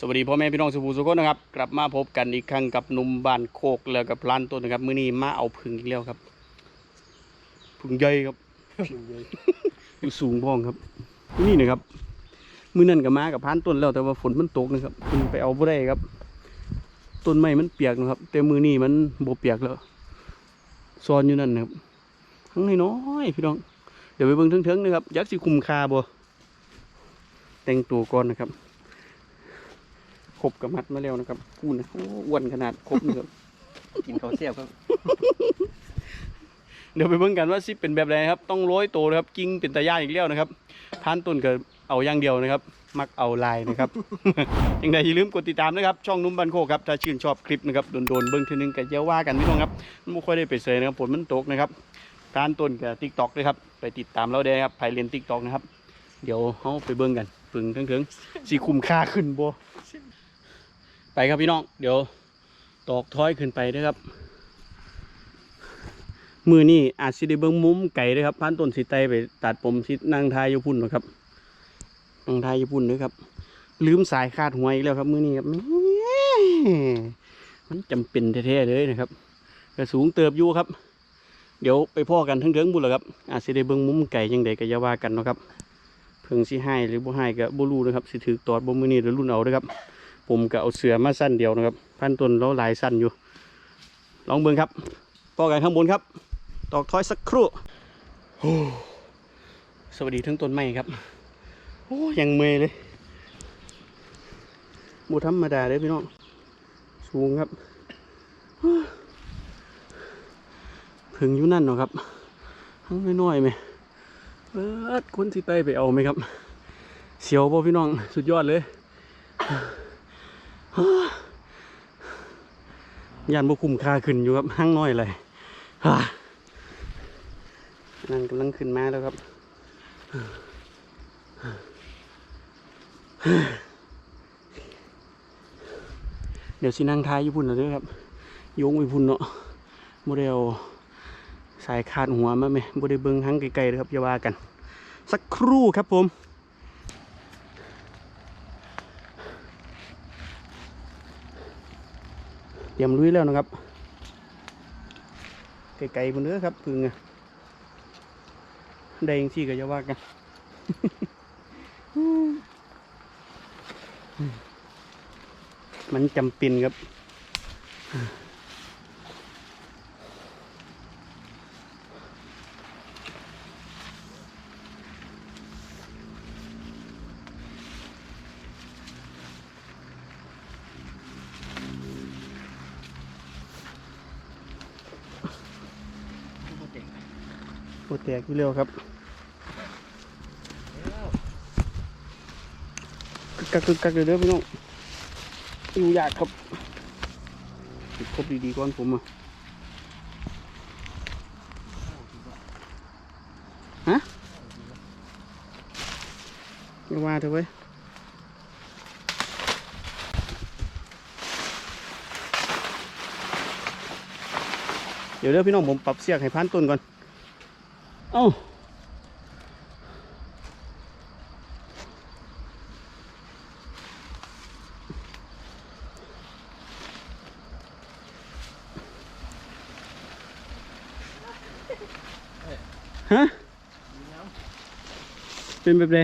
สวัสดีพ่อแม่พี่น้องสุภูสุขนนะครับ กลับมาพบกันอีกครั้งกับหนุ่มบ้านโคกแล้วกับพลานต้นนะครับ มื้อนี้มาเอาผึ่งอีกแล้วครับผึ่งใหญ่ครับอยู่สูงพ้องครับนี่นะครับ มื้อนั้นก็มากับพลานต้นแล้วแต่ว่าฝนมันตกนะครับเพิ่งไปเอาบ่ได้ครับ ต้นไม้มันเปียกนะครับ แต่มื้อนี้มันบ่เปียกแล้วซ่อนอยู่นั่นนะครับทั้งน้อยๆพี่น้อง เดี๋ยวไปเบิ่งเถิงๆนะครับยักษ์สิคุ้มค่าบ่แต่งตัวก่อนนะครับคร บกับมัดมาแล้วนะครับพูดนะโอ้อ้วนขนาดครบนะครับ กินข้าวเสียบครับเดี๋ยวไปเบิ่งกันว่าซิเป็นแบบไหนครับ ต้องร้อยโตวนะครับกิ้งเป็นตาย่านอีกแล้วนะครับท่านต้นก็เอาอย่างเดียวนะครับ มักเอาลายนะครับ ยังไงอย่าลืมกดติดตามนะครับ ช่องนุ่มบันโคกครับถ้าชื่นชอบคลิปนะครับโดนๆเบิ่งทีนึงก็จะว่ากันไม่ต้องครับมันไม่ค่อยได้ไปเสยนะครับผลมันตกนะครับท่านต้นกับทิกตอกด้วยครับไปติดตามเราได้ครับไผเรียนทิกตอกนะครับ เดี๋ยวเขาไปเบิ่งกันปึงถึงๆสีคุ้มค่าขึ้นบ่ ไปครับพี่น้อง เดี๋ยวตอกท้อยขึ้นไปนะครับ มือนี่อาจสิได้เบิ่งมุมไก่ด้วยครับพันต้นสิไตไปตัดผมสินั่งทายอยู่พุ่นนะครับนั่งทายอยู่พุ่นด้วยครับ ลืมสายคาดหัวอีกแล้วครับ มือนี้ครับมันจำเป็นแท้ๆเลยนะครับกระสูงเติบอยู่ครับ เดี๋ยวไปพ่อกันทั้งเถิงบุญแล้วครับ อาจสิได้เบิ่งมุมไก่ยังไดก็อย่าว่ากันนะครับเพิ่งสิให้หรือบ่ให้ก็บ่รู้นะครับสิถือตอดบ่มือนี้หรือรุ่นเอาด้อครับ ผมก็เอาเสือมาสั้นเดียวนะครับพันต้นแล้วลายสั้นอยู่ ลองเบิ่งครับพ่อกันข้างบนครับ ตอกท้อยสักครู่สวัสดีทั้งต้นไม้ครับโอ้ยังเมยเลยหมูธรรมดาเลยพี่น้อง สูงครับ ถึงอยู่นั่นเนาะครับทั้งน้อยๆไหมเออคนสิไตไปเอาไหมครับ เสียวป่พี่น้อง สุดยอดเลย ยันบุคุมคาขึ้นอยู่ครับห้างน้อยเลยฮ่านั่งกำลังขึ้นมาแล้วครับเดี๋ยวสินั่งท้ายญี่ปุ่นแล้วด้วยครับโยงไปพุ่นเนาะโมเดลสายคาดหัวมาไหมโมเดลเบิ้งทั้งไกลๆเลยครับอย่าว่ากัน สักครู่ครับผม เตรียมลุยแล้วนะครับไกลๆบนเนื้อครับพึ่งอะได้ยังที่ก็จะว่ากันมันจำเป็นครับ โปรแตกอยู่เร็วครับกึกกักกึกกักเดี๋ยวเด้อพี่น้องอยู่ยากครับติดครบดีๆก่อนผมอะฮะอย่าว่าเถอะเว้ยเดี๋ยวเด้อพี่น้องผมปรับเสียงให้พันต้นก่อน เอ้าฮะเป็นแบบไร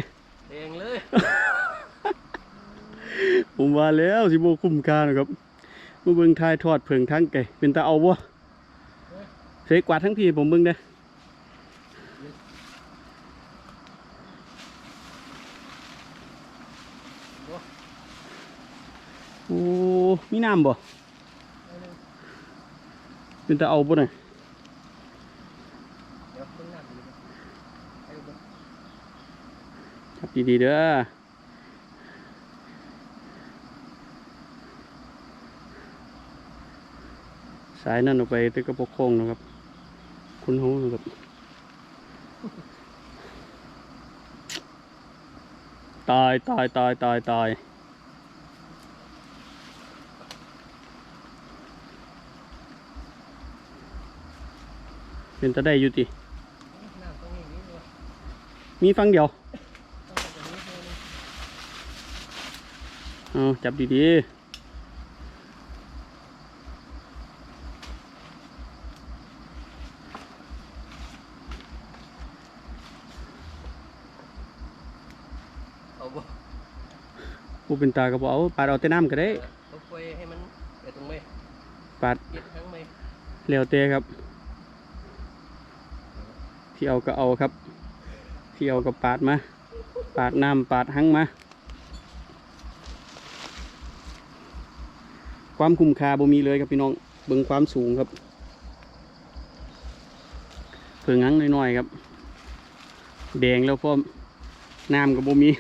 เองเลย ผมว่าแล้วสิโบคุ้มค่านะครับมาเบิ่งทายทอดเผิงทั้งไก่เป็นตาเอาบ่เสกกวาดทั้งพี่ผมเบิ่งเด้อโอ้ มีน้ำบ่ เป็นตาเอาบ่นเดี๋ยวมึงหน้าดูนะไอ้บุ๊กจับดีๆเด้อสายนั่นออกไปตะกระปกโค้งนะครับ คุณหูนะครับตายตายตายตายตาย เป็นตะได้อยู่ติหน้าตรงนี้นี่เลยมีฟังเดียวต้องแบบนี้เลยเอาจับดีเอาบ่ๆผู้เป็นตากระเป๋าปาดเอาแต่น้ำก็ได้เอาไปให้มันไปตรงไหมปาดเย็ดทั้งไหมแล้วแต่ครับ ที่เอาก็เอาครับ ที่เอาก็ปาดมา ปาดน้ำปาดหังมา ความคุ้มค่าบ่มีเลยครับพี่น้องเบิ่งความสูงครับเพิ่งหังน้อยๆครับ แดงแล้วพร้อมน้ำก็บ่มี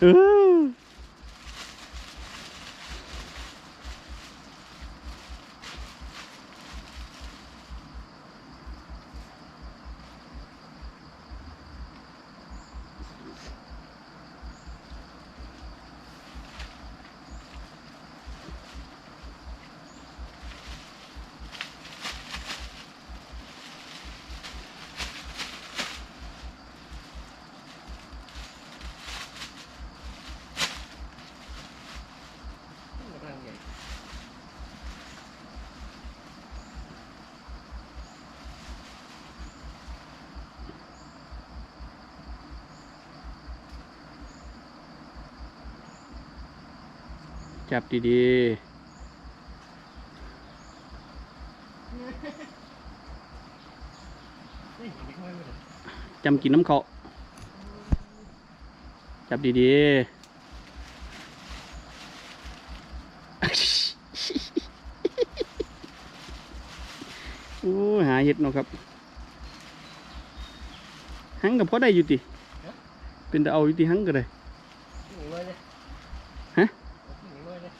เออ จับดีนี่อย่างนี้ก็ไม่เป็นไรๆจำกินน้ำเขาจับดีๆโอ้ยหาเห็ดเนาะครับหังกับพอได้อยู่ติเป็นแต่เอาอยู่ติหังก็ได้ หนีน้อยเลย ฮะ หนีน้อยเลย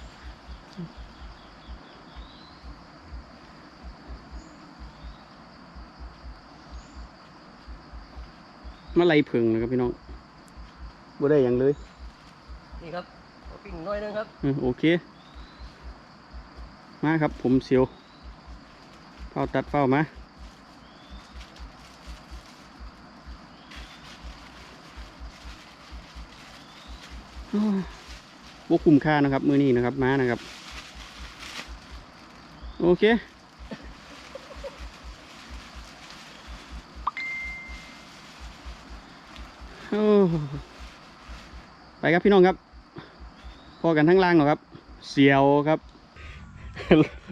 มาไล่เพิงนะครับพี่น้องบ่ได้อย่างเลย นี่ครับเอาปิ้งน้อยนึงครับเออโอเค มาครับผมเสียวเฝ้าตัดเฝ้ามาโอ้ยบ่คุ้มค่านะครับ มือนี้นะครับมานะครับ โอเค ไปครับพี่น้องครับ พอกันทั้งล่างเหรอครับ เสียวครับ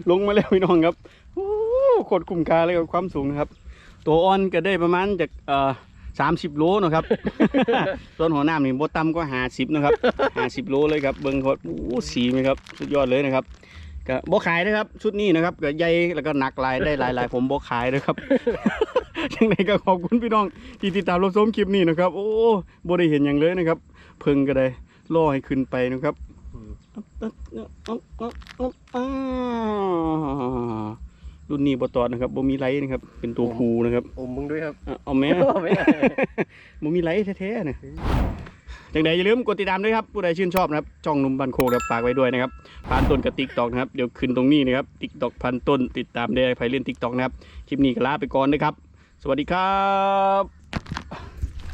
ลงมาแล้วพี่น้องครับโอ้โคตรคุ้มค่าเลยกับความสูงนะครับ ตัวอ่อนก็ได้ประมาณจากเอ่อสามสิบโลนะครับ ต้นหัวหน้านี่บต่ำก็หาสิบนะครับหาสิบโลเลยครับ เบิ้งเขาโอ้สีไหมครับ สุดยอดเลยนะครับ ก็บ่ขายนะครับ ชุดนี้นะครับก็ใหญ่แล้วก็หนักหลายได้หลายๆผมบ่ขายนะครับ ยังไงก็ขอบคุณพี่น้องที่ติดตามรับชมคลิปนี้นะครับ โอ้บ่ได้เห็นอย่างเลยนะครับ เพิ่งก็ได้ล่อให้ขึ้นไปนะครับอ่ารุ่นนี้บตอดนะครับบ่มีไลท์นะครับ เป็นตัวคูนะครับอมมึงด้วยครับอะเอาแม่ไม่ได้บ่มีไลท์แท้ๆน อย่างใดอย่าลืมกดติดตามด้วยครับผู้ใดชื่นชอบนะครับช่องนุ่มบันโคกนะครับฝากไว้ด้วยนะครับพันต้นกับติ๊กตอกนะครับเดี๋ยวขึ้นตรงนี้นะครับติ๊กตอกพันต้นติดตามได้ใครเล่นติ๊กตอกนะครับคลิปนี้ก็ลาไปก่อนนะครับ สวัสดีครับ